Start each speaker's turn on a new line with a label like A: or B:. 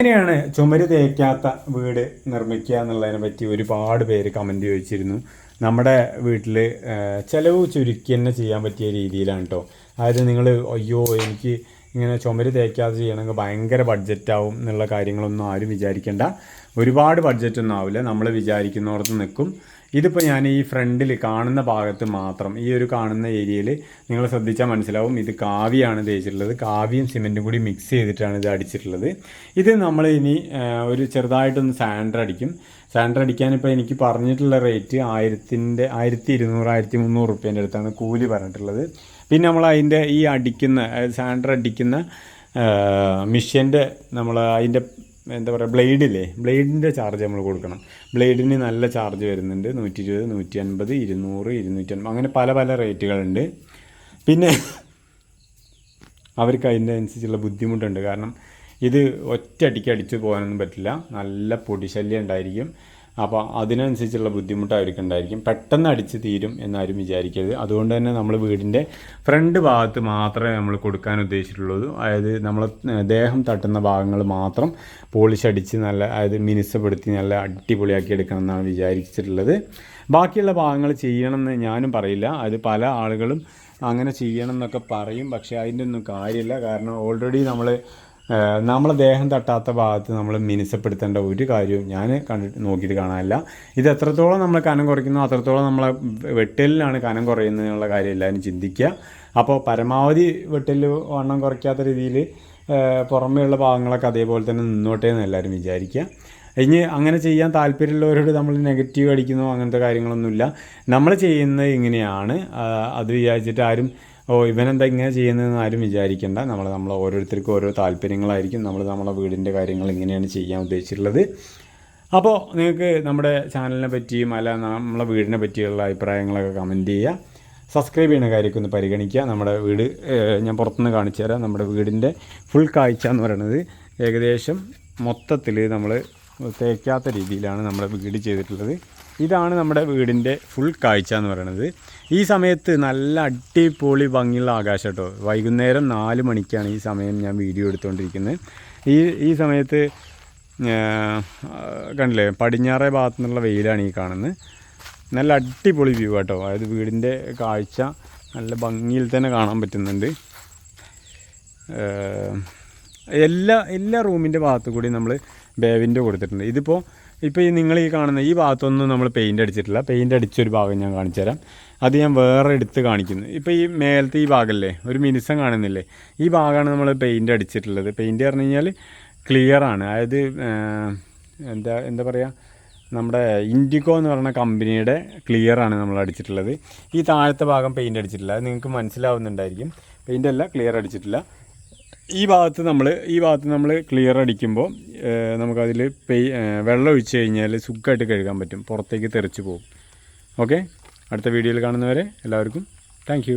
A: എങ്ങനെയാണ് ചുമര് തേക്കാത്ത വീട് നിർമ്മിക്കുക എന്നുള്ളതിനെ പറ്റി ഒരുപാട് പേര് കമന്റ് ചോദിച്ചിരുന്നു. നമ്മുടെ വീട്ടിൽ ചിലവ് ചുരുക്കി തന്നെ ചെയ്യാൻ പറ്റിയ രീതിയിലാണ് കേട്ടോ അതായത് നിങ്ങൾ അയ്യോ എനിക്ക് ഇങ്ങനെ ചുമര് തേക്കാതെ ചെയ്യണമെങ്കിൽ ഭയങ്കര ബഡ്ജറ്റാവും എന്നുള്ള കാര്യങ്ങളൊന്നും ആരും വിചാരിക്കേണ്ട. ഒരുപാട് ബഡ്ജറ്റൊന്നും ആവില്ല. നമ്മൾ വിചാരിക്കുന്നവർക്ക് നിൽക്കും ഇതിപ്പോൾ ഞാൻ ഈ ഫ്രണ്ടിൽ കാണുന്ന ഭാഗത്ത് മാത്രം ഈ ഒരു കാണുന്ന ഏരിയയിൽ നിങ്ങൾ ശ്രദ്ധിച്ചാൽ മനസ്സിലാവും ഇത് കാവിയാണ് തേച്ചിട്ടുള്ളത്. കാവിയും സിമെന്റും കൂടി മിക്സ് ചെയ്തിട്ടാണ് ഇത് അടിച്ചിട്ടുള്ളത്. ഇത് നമ്മൾ ഇനി ഒരു ചെറുതായിട്ടൊന്ന് സാൻഡർ അടിക്കും. സാൻഡർ അടിക്കാൻ ഇപ്പോൾ എനിക്ക് പറഞ്ഞിട്ടുള്ള റേറ്റ് ആയിരത്തിന്റെ ആയിരത്തി ഇരുന്നൂറ് ആയിരത്തി മുന്നൂറ് റുപ്യേന്റെ അടുത്താണ് കൂലി പറഞ്ഞിട്ടുള്ളത്. പിന്നെ നമ്മൾ അതിന്റെ ഈ അടിക്കുന്ന സാൻഡർ അടിക്കുന്ന മിഷ്യന്റെ നമ്മൾ അതിന്റെ എന്താ പറയുക ബ്ലേഡില്ലേ? ബ്ലേഡിന്റെ ചാർജ് നമ്മൾ കൊടുക്കണം. ബ്ലേഡിന് നല്ല ചാർജ് വരുന്നുണ്ട്. നൂറ്റി ഇരുപത് നൂറ്റി അൻപത് ഇരുന്നൂറ് ഇരുന്നൂറ്റി അൻപത് അങ്ങനെ പല പല റേറ്റുകളുണ്ട്. പിന്നെ അവർക്ക് അതിന്റെ അനുസരിച്ചുള്ള ബുദ്ധിമുട്ടുണ്ട്. കാരണം ഇത് ഒറ്റ അടിക്ക് അടിച്ചു പോകാനൊന്നും പറ്റില്ല. നല്ല പൊടിശല്യം ഉണ്ടായിരിക്കും. അപ്പോൾ അതിനനുസരിച്ചുള്ള ബുദ്ധിമുട്ട് അവർക്ക് ഉണ്ടായിരിക്കും. പെട്ടെന്ന് അടിച്ച് തീരും എന്നാരും വിചാരിക്കരുത്. അതുകൊണ്ട് തന്നെ നമ്മൾ വീടിന്റെ ഫ്രണ്ട് ഭാഗത്ത് മാത്രമേ നമ്മൾ കൊടുക്കാൻ ഉദ്ദേശിച്ചിട്ടുള്ളൂ. അതായത് നമ്മൾ ദേഹം തട്ടുന്ന ഭാഗങ്ങൾ മാത്രം പോളിഷ് അടിച്ച് നല്ല അതായത് മിനുസപ്പെടുത്തി നല്ല അടിപൊളിയാക്കി എടുക്കണം എന്നാണ് വിചാരിച്ചിട്ടുള്ളത്. ബാക്കിയുള്ള ഭാഗങ്ങൾ ചെയ്യണമെന്ന് ഞാനും പറയില്ല. അത് പല ആളുകളും അങ്ങനെ ചെയ്യണം എന്നൊക്കെ പറയും. പക്ഷേ അതിന്റെ ഒന്നും കാര്യമില്ല. കാരണം ഓൾറെഡി നമ്മൾ നമ്മളെ ദേഹം തട്ടാത്ത ഭാഗത്ത് നമ്മൾ മിനുസപ്പെടുത്തേണ്ട ഒരു കാര്യവും ഞാൻ കണ്ടിട്ട് നോക്കിയിട്ട് കാണാനില്ല. ഇത് എത്രത്തോളം നമ്മൾ കനം കുറയ്ക്കുന്നോ അത്രത്തോളം നമ്മളെ വെട്ടലിലാണ് കനം കുറയുന്നതിനുള്ള കാര്യം എല്ലാവരും ചിന്തിക്കുക. അപ്പോൾ പരമാവധി വെട്ടൽ വണ്ണം കുറയ്ക്കാത്ത രീതിയിൽ പുറമേയുള്ള ഭാഗങ്ങളൊക്കെ അതേപോലെ തന്നെ നിന്നോട്ടെ എന്ന് എല്ലാവരും വിചാരിക്കുക. ഇനി അങ്ങനെ ചെയ്യാൻ താല്പര്യമുള്ളവരോട് നമ്മൾ നെഗറ്റീവ് അടിക്കുന്നോ അങ്ങനത്തെ കാര്യങ്ങളൊന്നുമില്ല. നമ്മൾ ചെയ്യുന്നത് ഇങ്ങനെയാണ്. അത് വിചാരിച്ചിട്ട് ആരും ഓ ഇവനെന്താ ഇങ്ങനെ ചെയ്യുന്നതെന്ന് ആരും വിചാരിക്കേണ്ട. നമ്മൾ നമ്മൾ ഓരോരുത്തർക്കും ഓരോ താല്പര്യങ്ങളായിരിക്കും. നമ്മൾ നമ്മളെ വീടിന്റെ കാര്യങ്ങൾ ഇങ്ങനെയാണ് ചെയ്യാൻ ഉദ്ദേശിച്ചിട്ടുള്ളത്. അപ്പോൾ നിങ്ങൾക്ക് നമ്മുടെ ചാനലിനെ പറ്റിയും അല്ല നമ്മളെ വീടിനെ പറ്റിയുള്ള അഭിപ്രായങ്ങളൊക്കെ കമന്റ് ചെയ്യുക. സബ്സ്ക്രൈബ് ചെയ്യുന്ന കാര്യമൊക്കെ ഒന്ന് പരിഗണിക്കുക. നമ്മുടെ വീട് ഞാൻ പുറത്തുനിന്ന് കാണിച്ചു തരാം. നമ്മുടെ വീടിന്റെ ഫുൾ കാഴ്ച എന്ന് പറയുന്നത് ഏകദേശം മൊത്തത്തിൽ നമ്മൾ തേക്കാത്ത രീതിയിലാണ് നമ്മുടെ വീട് ചെയ്തിട്ടുള്ളത്. ഇതാണ് നമ്മുടെ വീടിന്റെ ഫുൾ കാഴ്ച എന്ന് പറയുന്നത്. ഈ സമയത്ത് നല്ല അടിപൊളി ഭംഗിയുള്ള ആകാശം കേട്ടോ വൈകുന്നേരം നാല് മണിക്കാണ് ഈ സമയം ഞാൻ വീഡിയോ എടുത്തുകൊണ്ടിരിക്കുന്നത് ഈ ഈ സമയത്ത് കണ്ടില്ലേ പടിഞ്ഞാറേ ഭാഗത്തു നിന്നുള്ള വെയിലാണ് ഈ കാണുന്നത് നല്ല അടിപൊളി വ്യൂ കേട്ടോ അതായത് വീടിന്റെ കാഴ്ച നല്ല ഭംഗിയിൽ തന്നെ കാണാൻ പറ്റുന്നുണ്ട്. എല്ലാ എല്ലാ റൂമിന്റെ ഭാഗത്തു കൂടി നമ്മൾ ബേവിന്റെ കൊടുത്തിട്ടുണ്ട്. ഇതിപ്പോൾ ഇപ്പോൾ ഈ നിങ്ങൾ ഈ കാണുന്ന ഈ ഭാഗത്തൊന്നും നമ്മൾ പെയിന്റ് അടിച്ചിട്ടില്ല. പെയിന്റ് അടിച്ചൊരു ഭാഗം ഞാൻ കാണിച്ചു തരാം. അത് ഞാൻ വേറെ എടുത്ത് കാണിക്കുന്നു. ഇപ്പോൾ ഈ മേലത്തെ ഈ ഭാഗമല്ലേ ഒരു മിനിസം കാണുന്നില്ലേ? ഈ ഭാഗമാണ് നമ്മൾ പെയിന്റ് അടിച്ചിട്ടുള്ളത്. പെയിന്റ് പറഞ്ഞു കഴിഞ്ഞാൽ ക്ലിയർ ആണ്. അതായത് എന്താ എന്താ പറയുക നമ്മുടെ ഇൻഡിഗോ എന്ന് പറയുന്ന കമ്പനിയുടെ ക്ലിയർ ആണ് നമ്മൾ അടിച്ചിട്ടുള്ളത്. ഈ താഴത്തെ ഭാഗം പെയിന്റ് അടിച്ചിട്ടില്ല. അത് നിങ്ങൾക്ക് മനസ്സിലാവുന്നുണ്ടായിരിക്കും. പെയിന്റ് അല്ല ക്ലിയർ അടിച്ചിട്ടില്ല. ഈ ഭാഗത്ത് നമ്മൾ ഈ ഭാഗത്ത് നമ്മൾ ക്ലിയർ അടിക്കുമ്പോൾ നമുക്കതിൽ പെയ് വെള്ളം ഒഴിച്ച് കഴിഞ്ഞാൽ സുഖമായിട്ട് കഴുകാൻ പറ്റും. പുറത്തേക്ക് തെറിച്ച് പോകും. ഓക്കെ? അടുത്ത വീഡിയോയിൽ കാണുന്നവരെ എല്ലാവർക്കും താങ്ക്